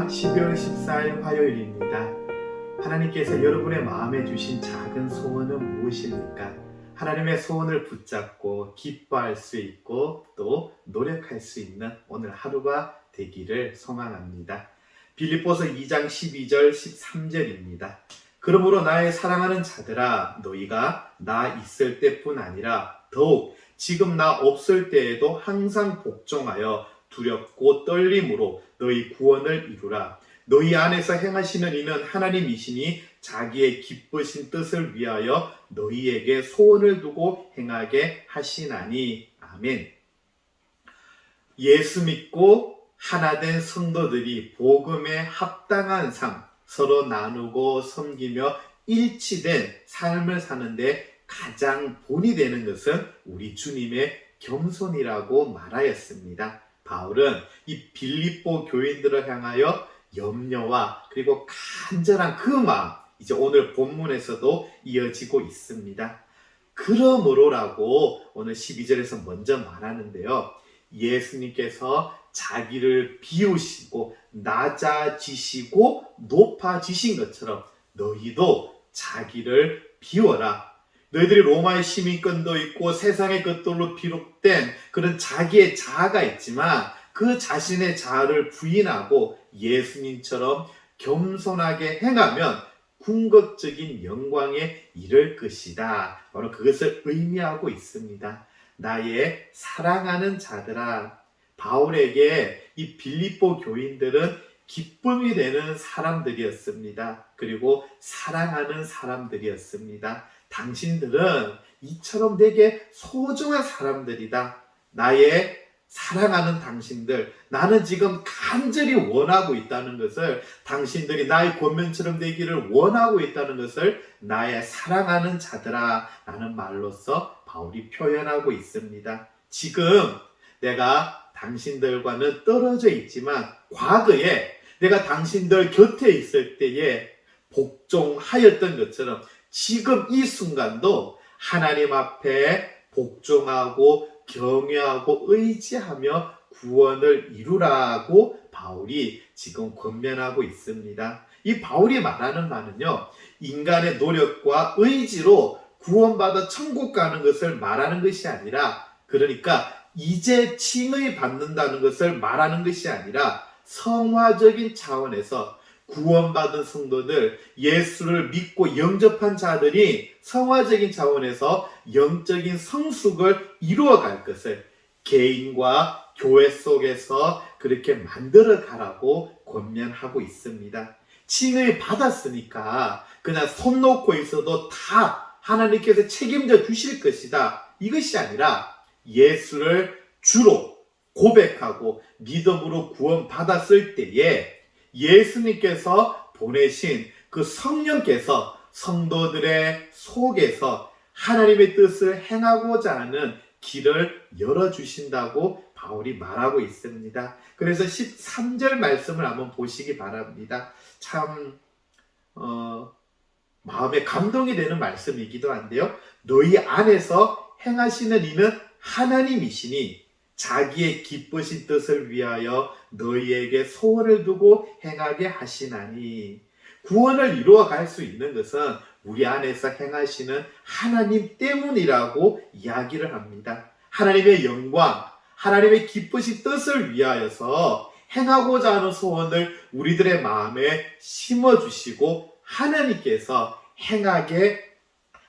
주일입니다. 12월 14일 화요일입니다. 하나님께서 여러분의 마음에 주신 작은 소원은 무엇입니까? 하나님의 소원을 붙잡고 기뻐할 수 있고 또 노력할 수 있는 오늘 하루가 되기를 소망합니다. 빌립보서 2장 12절 13절입니다. 그러므로 나의 사랑하는 자들아 너희가 나 있을 때뿐 아니라 더욱 지금 나 없을 때에도 항상 복종하여 두렵고 떨림으로 너희 구원을 이루라. 너희 안에서 행하시는 이는 하나님이시니 자기의 기쁘신 뜻을 위하여 너희에게 소원을 두고 행하게 하시나니. 아멘. 예수 믿고 하나된 성도들이 복음에 합당한 삶, 서로 나누고 섬기며 일치된 삶을 사는데 가장 본이 되는 것은 우리 주님의 겸손이라고 말하였습니다. 바울은 이 빌립보 교인들을 향하여 염려와 그리고 간절한 그 마음 이제 오늘 본문에서도 이어지고 있습니다. 그러므로라고 오늘 12절에서 먼저 말하는데요. 예수님께서 자기를 비우시고 낮아지시고 높아지신 것처럼 너희도 자기를 비워라. 너희들이 로마의 시민권도 있고 세상의 것들로 비롯된 그런 자기의 자아가 있지만 그 자신의 자아를 부인하고 예수님처럼 겸손하게 행하면 궁극적인 영광에 이를 것이다. 바로 그것을 의미하고 있습니다. 나의 사랑하는 자들아. 바울에게 이 빌립보 교인들은 기쁨이 되는 사람들이었습니다. 그리고 사랑하는 사람들이었습니다. 당신들은 이처럼 되게 소중한 사람들이다. 나의 사랑하는 당신들, 나는 지금 간절히 원하고 있다는 것을 당신들이 나의 권면처럼 되기를 원하고 있다는 것을 나의 사랑하는 자들아 라는 말로서 바울이 표현하고 있습니다. 지금 내가 당신들과는 떨어져 있지만 과거에 내가 당신들 곁에 있을 때에 복종하였던 것처럼 지금 이 순간도 하나님 앞에 복종하고 경외하고 의지하며 구원을 이루라고 바울이 지금 권면하고 있습니다. 이 바울이 말하는 말은요, 인간의 노력과 의지로 구원받아 천국 가는 것을 말하는 것이 아니라, 그러니까 이제 칭의 받는다는 것을 말하는 것이 아니라 성화적인 차원에서 구원받은 성도들, 예수를 믿고 영접한 자들이 성화적인 차원에서 영적인 성숙을 이루어갈 것을 개인과 교회 속에서 그렇게 만들어 가라고 권면하고 있습니다. 칭을 받았으니까 그냥 손 놓고 있어도 다 하나님께서 책임져 주실 것이다. 이것이 아니라 예수를 주로 고백하고 믿음으로 구원받았을 때에 예수님께서 보내신 그 성령께서 성도들의 속에서 하나님의 뜻을 행하고자 하는 길을 열어주신다고 바울이 말하고 있습니다. 그래서 13절 말씀을 한번 보시기 바랍니다. 참, 어, 마음에 감동이 되는 말씀이기도 한데요. 너희 안에서 행하시는 이는 하나님이시니 자기의 기쁘신 뜻을 위하여 너희에게 소원을 두고 행하게 하시나니 구원을 이루어 갈 수 있는 것은 우리 안에서 행하시는 하나님 때문이라고 이야기를 합니다. 하나님의 영광, 하나님의 기쁘신 뜻을 위하여서 행하고자 하는 소원을 우리들의 마음에 심어 주시고 하나님께서 행하게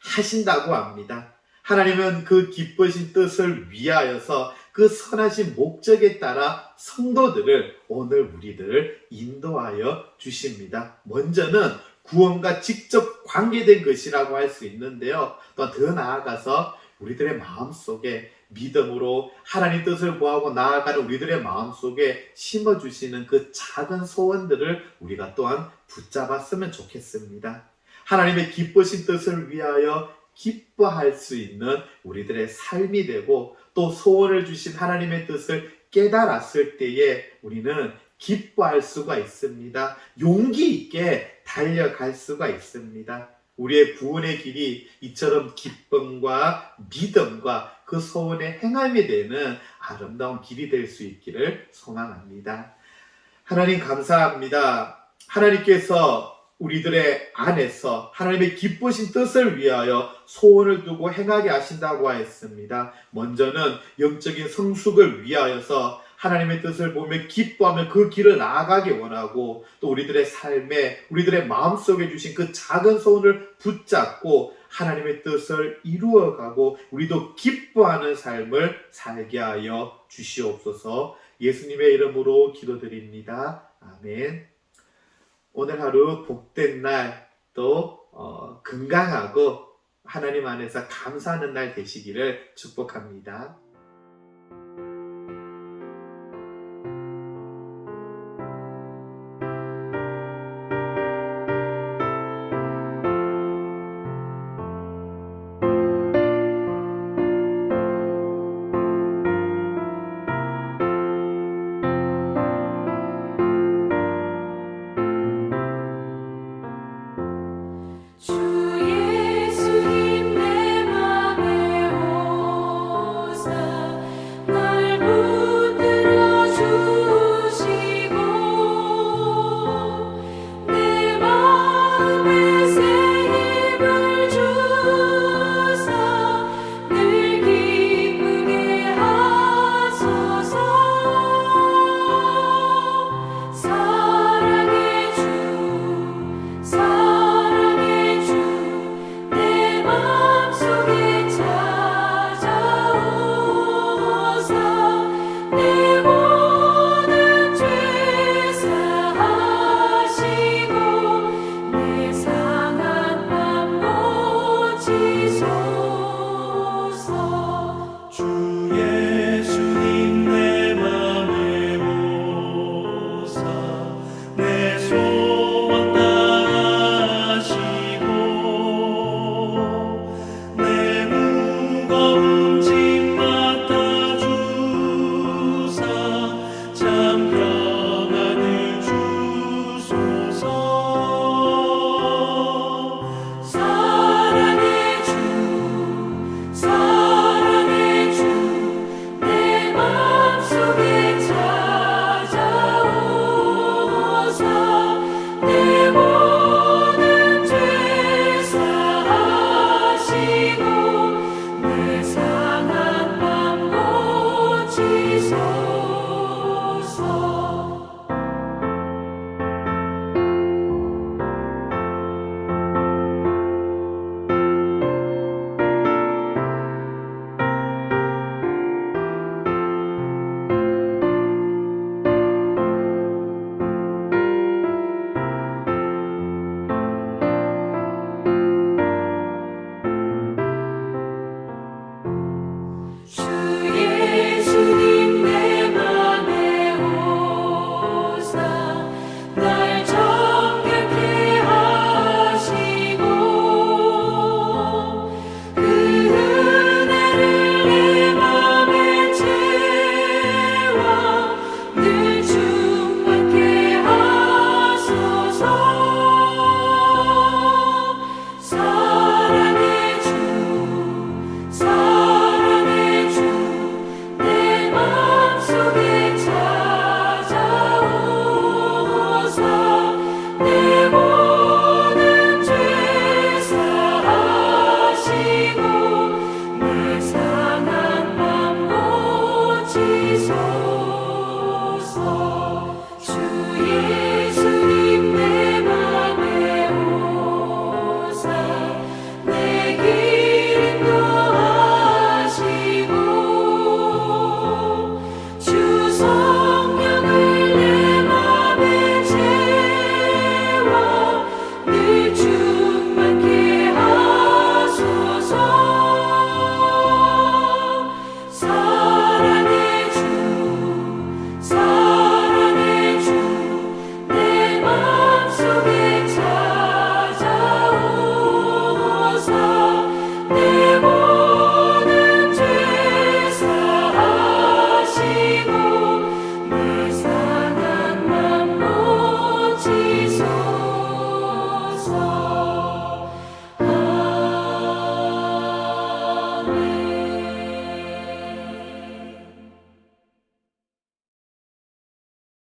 하신다고 합니다. 하나님은 그 기쁘신 뜻을 위하여서 그 선하신 목적에 따라 성도들을 오늘 우리들을 인도하여 주십니다. 먼저는 구원과 직접 관계된 것이라고 할 수 있는데요. 또 더 나아가서 우리들의 마음 속에 믿음으로 하나님 뜻을 구하고 나아가는 우리들의 마음 속에 심어주시는 그 작은 소원들을 우리가 또한 붙잡았으면 좋겠습니다. 하나님의 기쁘신 뜻을 위하여 기뻐할 수 있는 우리들의 삶이 되고 또 소원을 주신 하나님의 뜻을 깨달았을 때에 우리는 기뻐할 수가 있습니다. 용기 있게 달려갈 수가 있습니다. 우리의 구원의 길이 이처럼 기쁨과 믿음과 그 소원의 행함이 되는 아름다운 길이 될 수 있기를 소망합니다. 하나님 감사합니다. 하나님께서 우리들의 안에서 하나님의 기쁘신 뜻을 위하여 소원을 두고 행하게 하신다고 하였습니다. 먼저는 영적인 성숙을 위하여서 하나님의 뜻을 보며 기뻐하며 그 길을 나아가기 원하고 또 우리들의 삶에 우리들의 마음속에 주신 그 작은 소원을 붙잡고 하나님의 뜻을 이루어가고 우리도 기뻐하는 삶을 살게 하여 주시옵소서 예수님의 이름으로 기도드립니다. 아멘. 오늘 하루 복된 날또 어, 건강하고 하나님 안에서 감사하는 날 되시기를 축복합니다.